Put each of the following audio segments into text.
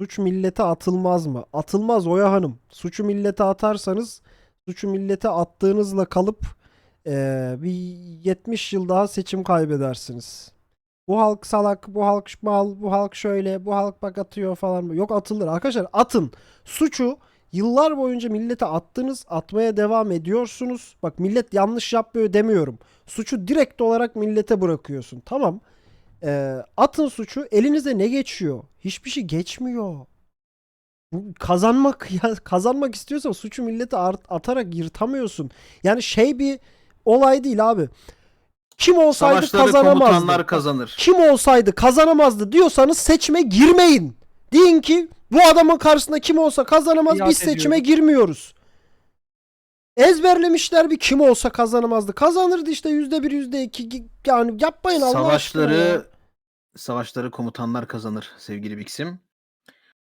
Suç millete atılmaz mı? Atılmaz Oya Hanım. Suçu millete atarsanız suçu millete attığınızla kalıp eee, bir 70 yıl daha seçim kaybedersiniz. Bu halk salak, bu halk mal, bu halk şöyle, bu halk bak atıyor falan. Yok atılır. Arkadaşlar atın. Suçu yıllar boyunca millete attınız, atmaya devam ediyorsunuz. Bak millet yanlış yapmıyor demiyorum. Suçu direkt olarak millete bırakıyorsun. Tamam. Ee, atın suçu elinize ne geçiyor? Hiçbir şey geçmiyor. Bu kazanmak ya kazanmak istiyorsan suçu millete art- atarak yırtamıyorsun. Yani şey bir olay değil abi. Kim olsaydı Savaşları kazanamazdı. komutanlar kazanır. Kim olsaydı kazanamazdı diyorsanız seçime girmeyin. Deyin ki bu adamın karşısında kim olsa kazanamaz biz seçime ediyorum. girmiyoruz. Ezberlemişler bir kim olsa kazanamazdı. Kazanırdı işte yüzde bir yüzde iki yani yapmayın Allah aşkına ya. Savaşları savaşları komutanlar kazanır sevgili Biksim.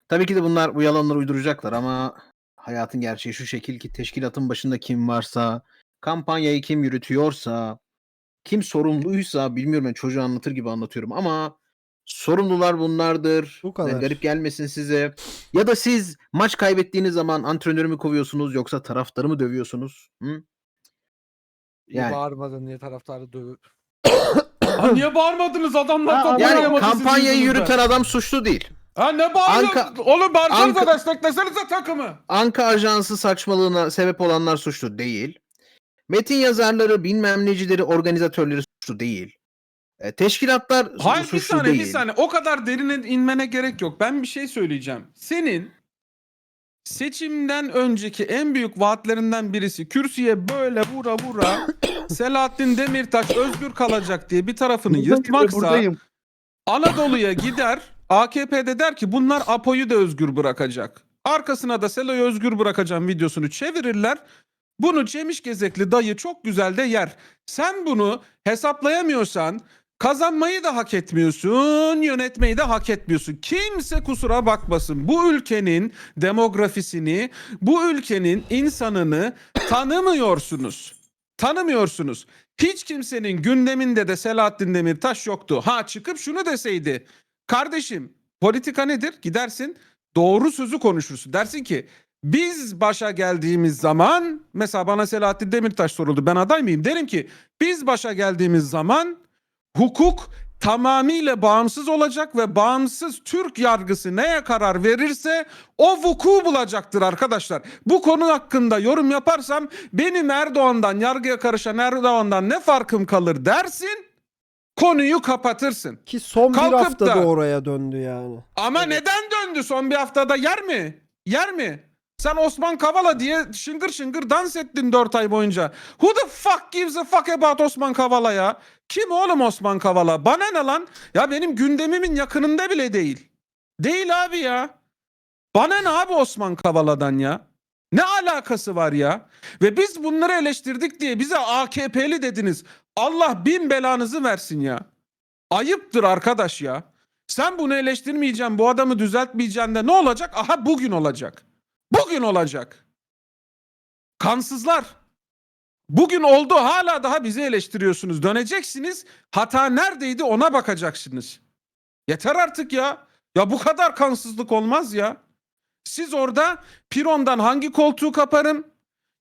Tabii ki de bunlar bu yalanları uyduracaklar ama hayatın gerçeği şu şekil ki teşkilatın başında kim varsa, kampanyayı kim yürütüyorsa, kim sorumluysa bilmiyorum ben çocuğu anlatır gibi anlatıyorum ama sorumlular bunlardır. Bu kadar. Yani garip gelmesin size. Ya da siz maç kaybettiğiniz zaman antrenörü mü kovuyorsunuz yoksa taraftarı mı dövüyorsunuz? Hı? Yani. Yani- Bağırmadın diye taraftarı dövüp. Ha, niye bağırmadınız adamlar Ha, Yani kampanyayı yürüten adam suçlu değil. Ha ne bağırıyorsun? Anka- Oğlum bağırsanıza Anka- desteklesenize takımı. Anka ajansı saçmalığına sebep olanlar suçlu değil. Metin yazarları, bilmem necileri, organizatörleri suçlu değil. E, teşkilatlar Hayır bir suçlu saniye değil. bir saniye. O kadar derine inmene gerek yok. Ben bir şey söyleyeceğim. Senin seçimden önceki en büyük vaatlerinden birisi kürsüye böyle vura vura Selahattin Demirtaş özgür kalacak diye bir tarafını yırtmaksa Buradayım. Anadolu'ya gider AKP'de der ki bunlar Apo'yu da özgür bırakacak. Arkasına da Selo'yu özgür bırakacağım videosunu çevirirler. Bunu Cemiş Gezekli dayı çok güzel de yer. Sen bunu hesaplayamıyorsan kazanmayı da hak etmiyorsun, yönetmeyi de hak etmiyorsun. Kimse kusura bakmasın. Bu ülkenin demografisini, bu ülkenin insanını tanımıyorsunuz. Tanımıyorsunuz. Hiç kimsenin gündeminde de Selahattin Demirtaş yoktu. Ha çıkıp şunu deseydi. Kardeşim politika nedir? Gidersin doğru sözü konuşursun. Dersin ki biz başa geldiğimiz zaman mesela bana Selahattin Demirtaş soruldu. Ben aday mıyım? Derim ki biz başa geldiğimiz zaman hukuk tamamıyla bağımsız olacak ve bağımsız Türk yargısı neye karar verirse o vuku bulacaktır arkadaşlar. Bu konu hakkında yorum yaparsam benim Erdoğan'dan yargıya karışan Erdoğan'dan ne farkım kalır dersin konuyu kapatırsın. Ki son bir Kalkıp haftada da- oraya döndü yani. Ama neden döndü son bir haftada yer mi? Yer mi? Sen Osman Kavala diye şıngır şıngır dans ettin 4 ay boyunca. Who the fuck gives a fuck about Osman Kavala ya? Kim oğlum Osman Kavala? Bana ne lan? Ya benim gündemimin yakınında bile değil. Değil abi ya. Bana ne abi Osman Kavala'dan ya? Ne alakası var ya? Ve biz bunları eleştirdik diye bize AKP'li dediniz. Allah bin belanızı versin ya. Ayıptır arkadaş ya. Sen bunu eleştirmeyeceksin, bu adamı düzeltmeyeceksin de ne olacak? Aha bugün olacak. Bugün olacak. Kansızlar. Bugün oldu hala daha bizi eleştiriyorsunuz. Döneceksiniz. Hata neredeydi ona bakacaksınız. Yeter artık ya. Ya bu kadar kansızlık olmaz ya. Siz orada Piron'dan hangi koltuğu kaparım?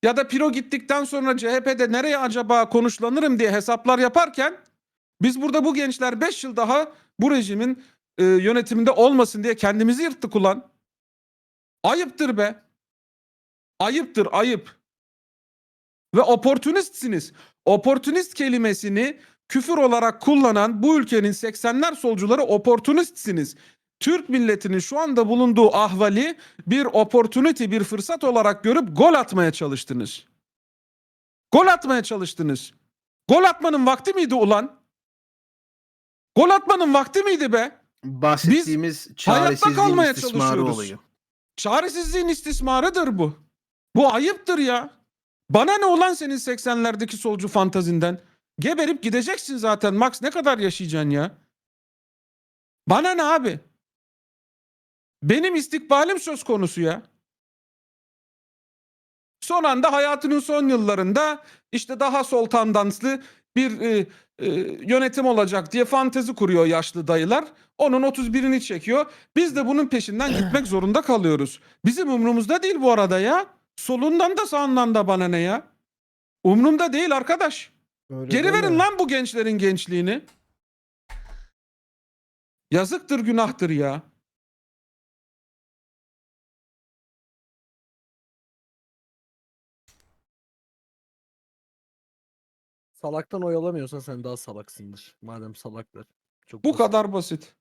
Ya da Piro gittikten sonra CHP'de nereye acaba konuşlanırım diye hesaplar yaparken biz burada bu gençler 5 yıl daha bu rejimin e, yönetiminde olmasın diye kendimizi yırttık ulan. Ayıptır be. Ayıptır ayıp. Ve oportunistsiniz. Oportunist kelimesini küfür olarak kullanan bu ülkenin 80'ler solcuları oportunistsiniz. Türk milletinin şu anda bulunduğu ahvali bir opportunity, bir fırsat olarak görüp gol atmaya çalıştınız. Gol atmaya çalıştınız. Gol atmanın vakti miydi ulan? Gol atmanın vakti miydi be? Bahsettiğimiz hayatta çaresizliğin kalmaya istismarı çalışıyoruz. olayı. Çaresizliğin istismarıdır bu. Bu ayıptır ya. Bana ne olan senin 80'lerdeki solcu fantazinden? Geberip gideceksin zaten. Max ne kadar yaşayacaksın ya? Bana ne abi? Benim istikbalim söz konusu ya. Son anda hayatının son yıllarında işte daha sol tandanslı bir e, e, yönetim olacak diye fantezi kuruyor yaşlı dayılar. Onun 31'ini çekiyor. Biz de bunun peşinden gitmek zorunda kalıyoruz. Bizim umrumuzda değil bu arada ya. Solundan da sağından da bana ne ya? Umrumda değil arkadaş. Öyle Geri verin lan bu gençlerin gençliğini. Yazıktır günahtır ya. Salaktan oyalamıyorsan sen daha salaksındır. Madem salaklar. Çok Bu basit. kadar basit.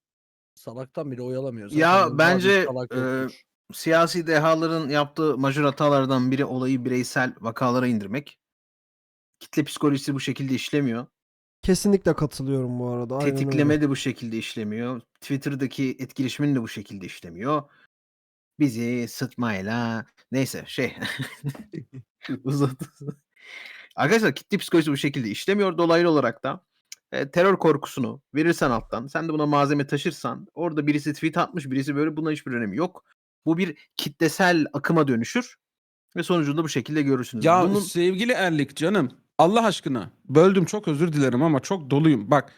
Salaktan bile oyalamıyorsan. Ya senden daha büyük bence, salak e, yoktur. Siyasi dehaların yaptığı majör hatalardan biri olayı bireysel vakalara indirmek. Kitle psikolojisi bu şekilde işlemiyor. Kesinlikle katılıyorum bu arada. Aynen öyle. Tetikleme de bu şekilde işlemiyor. Twitter'daki etkileşimin de bu şekilde işlemiyor. Bizi sıtmayla neyse şey uzadı. Arkadaşlar kitle psikolojisi bu şekilde işlemiyor. Dolaylı olarak da e, terör korkusunu verirsen alttan sen de buna malzeme taşırsan orada birisi tweet atmış birisi böyle buna hiçbir önemi yok. Bu bir kitlesel akıma dönüşür ve sonucunda bu şekilde görürsünüz. Ya Bunun sevgili Erlik canım Allah aşkına böldüm çok özür dilerim ama çok doluyum. Bak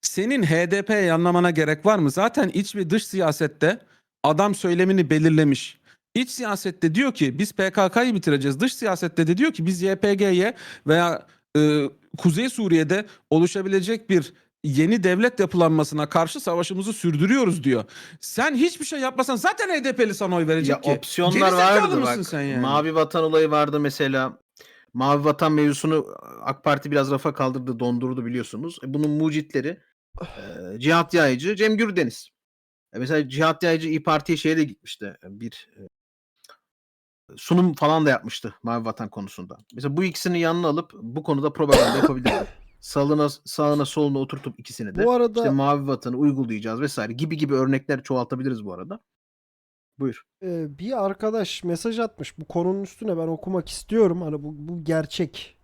senin HDP'ye yanlamana gerek var mı? Zaten iç ve dış siyasette adam söylemini belirlemiş. İç siyasette diyor ki biz PKK'yı bitireceğiz. Dış siyasette de diyor ki biz YPG'ye veya e, Kuzey Suriye'de oluşabilecek bir yeni devlet yapılanmasına karşı savaşımızı sürdürüyoruz diyor. Sen hiçbir şey yapmasan zaten HDP'li sana oy verecek Ya ki. opsiyonlar vardı bak. sen yani? Mavi vatan olayı vardı mesela. Mavi vatan mevzusunu AK Parti biraz rafa kaldırdı, dondurdu biliyorsunuz. E, bunun mucitleri e, Cihat Yaycı, Cem Gürdeniz. E, mesela Cihat Yaycı İyi Parti'ye şeye de gitmişti. E, Bir e, sunum falan da yapmıştı Mavi Vatan konusunda. Mesela bu ikisini yanına alıp bu konuda propaganda yapabilirler. Sağına, sağına soluna oturtup ikisini de. Bu arada İşte Mavi Vatan'ı uygulayacağız vesaire gibi gibi örnekler çoğaltabiliriz bu arada. Buyur. e, bir arkadaş mesaj atmış bu konunun üstüne ben okumak istiyorum. Hani bu, bu gerçek.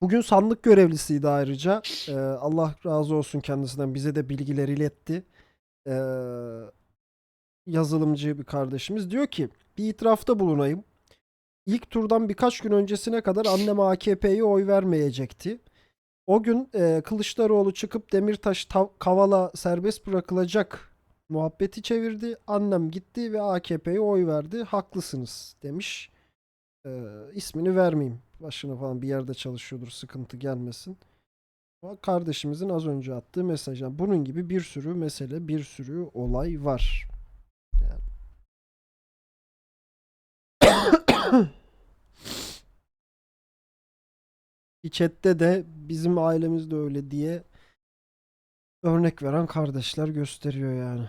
Bugün sandık görevlisiydi ayrıca. E, Allah razı olsun kendisinden bize de bilgiler iletti. E, yazılımcı bir kardeşimiz diyor ki bir itirafta bulunayım. İlk turdan birkaç gün öncesine kadar annem AKP'ye oy vermeyecekti. O gün e, Kılıçdaroğlu çıkıp Demirtaş Kavala serbest bırakılacak muhabbeti çevirdi. Annem gitti ve AKP'ye oy verdi. Haklısınız demiş. E, ismini vermeyeyim. Başına falan bir yerde çalışıyordur sıkıntı gelmesin. Ama kardeşimizin az önce attığı mesaj. Yani bunun gibi bir sürü mesele, bir sürü olay var. Chatte de bizim ailemiz de öyle diye örnek veren kardeşler gösteriyor yani.